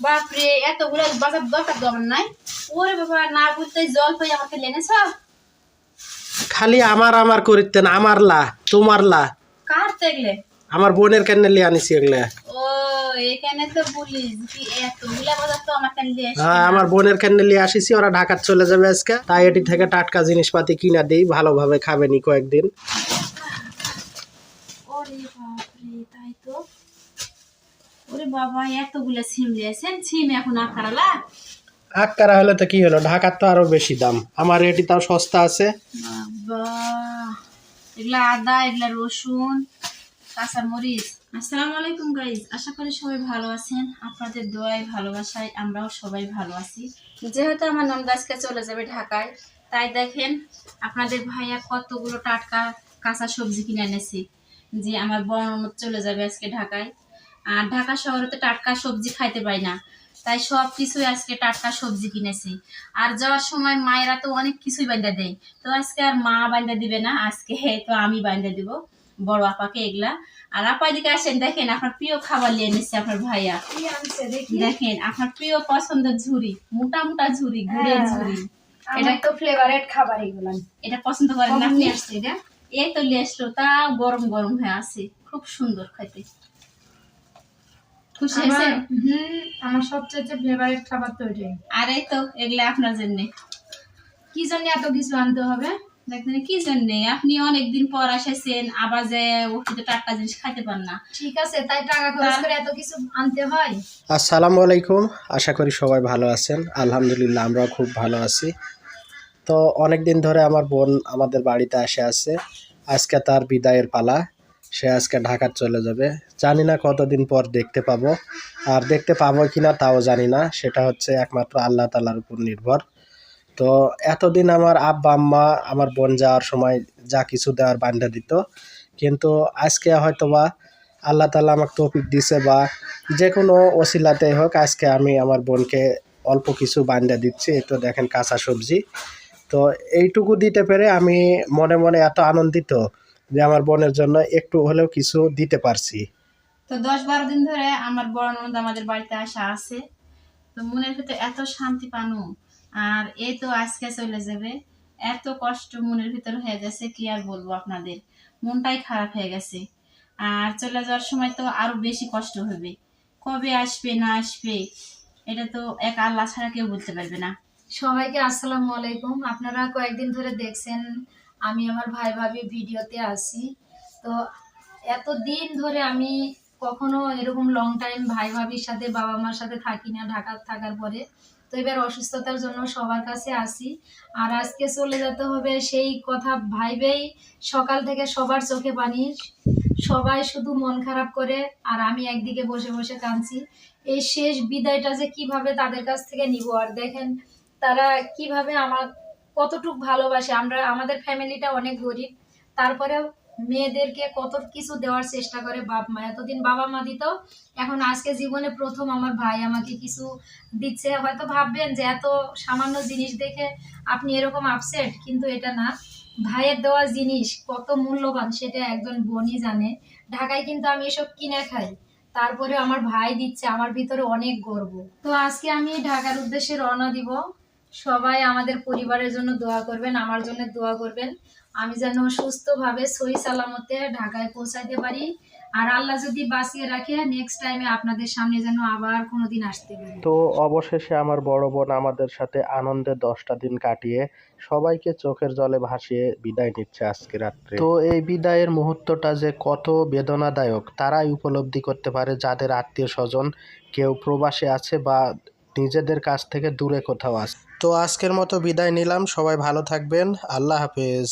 বাপরে এতগুলো বাজার দরকার তো আমার নাই। ওরে বাবা না বলতে জল পাই আমাকে লেনেছ খালি আমার আমার করিতেন আমার লা তোমার লা। কার দেখলে আমার বোনের কেন লিয়ে আনিছি এগুলা। ও এখানে তো বলিস কি এতগুলা বাজার তো আমার কেন দিয়ে হ্যাঁ আমার বোনের কেন লিয়ে আসিছি ওরা ঢাকার চলে যাবে আজকে। তাই এটি থেকে টাটকা জিনিসপাতি কিনা দিই ভালোভাবে খাবেনি কয়েকদিন। ওরে বাপরে তাই তো। ওরে বাবা এতগুলা সিম লিয়েছেন সিম এখন আকারালা হলে তো কি হলো? ঢাকার তো আরও বেশি দাম। আমার এটি তাও সস্তা আছে। বাবা এগুলা আদা এগুলা রসুন কাঁচা মরিচ। আসসালামু আলাইকুম গাইজ আশা করি সবাই ভালো আছেন। আপনাদের দোয়ায় ভালোবাসায় আমরাও সবাই ভালো আছি। যেহেতু আমার নন্দ আজকে চলে যাবে ঢাকায় তাই দেখেন আপনাদের ভাইয়া কতগুলো টাটকা কাঁচা সবজি কিনে এনেছি। যে আমার ননদ চলে যাবে আজকে ঢাকায়। আর ঢাকা শহরে তো টাটকা সবজি খাইতে পাই না। তাই সব কিছুই আজকে টাটকা সবজি কিনেছি। আর যাওয়ার সময় মায়েরা তো অনেক কিছুই বান্ধা দেয়। তো আজকে আর মা বান্ধা দিবে না আজকে তো আমি বান্ধা দিব। বড় আপাকে এগুলা। আর আপা এদিকে আসেন দেখেন আপনার প্রিয় খাবার নিয়ে নিচ্ছে আপনার ভাইয়া। দেখেন আপনার প্রিয় পছন্দের ঝুরি মোটা মোটা ঝুড়ি গুড়ের হ্যাঁ। ঝুরি এটা তো ফ্লেভারেট খাবার এগুলো। এটা পছন্দ করেন না আপনি আসছে এটা? এই তো নিয়ে আসলো তা গরম গরম হয়ে আছে। খুব সুন্দর খাইতে। খুশি হয়েছে আমার হুম আমার সবচেয়ে ফ্লেভারেট খাবার তো এটাই আর এই তো এগুলা আপনার জন্য। কি জন্য এত কিছু আনতে হবে? দেখবেন কি জন্যে? আপনি অনেকদিন পর এসেছেন আবার যে ওষুধে টাটকা জিনিস খাইতে পান না। ঠিক আছে তাই টাকা খরচ করে এত কিছু আনতে হয়? আসসালামু আলাইকুম আশা করি সবাই ভালো আছেন। আলহামদুলিল্লাহ আমরাও খুব ভালো আছি। তো অনেক দিন ধরে আমার বোন আমাদের বাড়িতে আসে আছে। আজকে তার বিদায়ের পালা। সে আজকে ঢাকার চলে যাবে। জানি না কতদিন পর দেখতে পাবো। আর দেখতে পাবো কি না তাও জানি না। সেটা হচ্ছে একমাত্র আল্লাহ তালার উপর নির্ভর। তো এতদিন আমার আব্বা, আম্মা, আমার বোন যাওয়ার সময় যা কিছু দেওয়ার বান্ধা দিত। কিন্তু আজকে হয়তো বা আল্লাহ তালা আমাকে তৌফিক দিছে বা যে কোনো ওসিলাতে হোক, আজকে আমি আমার বোনকে অল্প কিছু বান্ধা দিচ্ছি। তো দেখেন কাঁচা সবজি। তো এইটুকু দিতে পেরে আমি মনে মনে এত আনন্দিত যে আমার বোনের জন্য একটু হলেও কিছু দিতে পারছি। তো দশ বারো দিন ধরে আমার বড় ননদ আমাদের বাড়িতে আসা আছে। তো মনের ভিতরে এত শান্তি পানু আর এই তো আজকে চলে যাবে। এত কষ্ট মনের ভিতরে হয়ে গেছে কি আর বলব আপনাদের? মনটাই খারাপ হয়ে গেছে। আর চলে যাওয়ার সময় তো আরও বেশি কষ্ট হবে। কবে আসবে না আসবে এটা তো এক আল্লাহ ছাড়া কেউ বলতে পারবে না। সবাইকে আসসালামু আলাইকুম। আপনারা কয়েকদিন ধরে দেখছেন আমি আমার ভাই ভাবি ভিডিওতে আসি। তো এত দিন ধরে আমি কখনো এরকম লং টাইম ভাই ভাবির সাথে, বাবা মার সাথে থাকি না, ঢাকা থাকার পরে। তো এবার অসুস্থতার জন্য সবার কাছে আসি। আর আজকে চলে যেতে হবে সেই কথা ভাইবেই। সকাল থেকে সবার চোখে পানি। সবাই শুধু মন খারাপ করে। আর আমি একদিকে বসে বসে কাঁদছি। এই শেষ বিদায়টা যে কীভাবে তাদের কাছ থেকে নিব? আর দেখেন, তারা কীভাবে আমার কতটুক ভালোবাসে। আমরা, আমাদের ফ্যামিলিটা অনেক গরিব। তারপরেও মেয়েদেরকে কত কিছু দেওয়ার চেষ্টা করে বাপ মা। এতদিন বাবা মা দিত, এখন আজকে জীবনে প্রথম আমার ভাই আমাকে কিছু দিচ্ছে। হয়তো ভাববেন যে এত সামান্য জিনিস দেখে আপনি এরকম আপসেট কিন্তু এটা না। ভাইয়ের দেওয়া জিনিস কত মূল্যবান সেটা একজন বোনই জানে। ঢাকায় কিন্তু আমি এসব কিনে খাই। তারপরে আমার ভাই দিচ্ছে, আমার ভিতরে অনেক গর্ব। তো আজকে আমি ঢাকার উদ্দেশ্যে রওনা দিব। সবাই আমাদের পরিবারের জন্য দোয়া করবেন, আমার জন্য দোয়া করবেন। আমি যেন সুস্থভাবে, সহি সালামতে ঢাকায় পৌঁছাইতে পারি। আর আল্লাহ যদি বাঁচিয়ে রাখে নেক্সট টাইমে আপনাদের সামনে যেন আবার কোনোদিন আসতে পারি। তো অবশেষে আমার বড় বোন আমাদের সাথে আনন্দে দশটা দিন কাটিয়ে সবাইকে চোখের জলে ভাসিয়ে বিদায় নিচ্ছে আজকে রাত্রে। তো এই বিদায়ের মুহূর্তটা যে কত বেদনাদায়ক, তারাই উপলব্ধি করতে পারে যাদের আত্মীয় স্বজন কেউ প্রবাসে আছে বা নিজেদের কাছ থেকে দূরে কোথাও আস তো আজকের মতো বিদায় নিলাম। সবাই ভালো থাকবেন। আল্লাহ হাফেজ।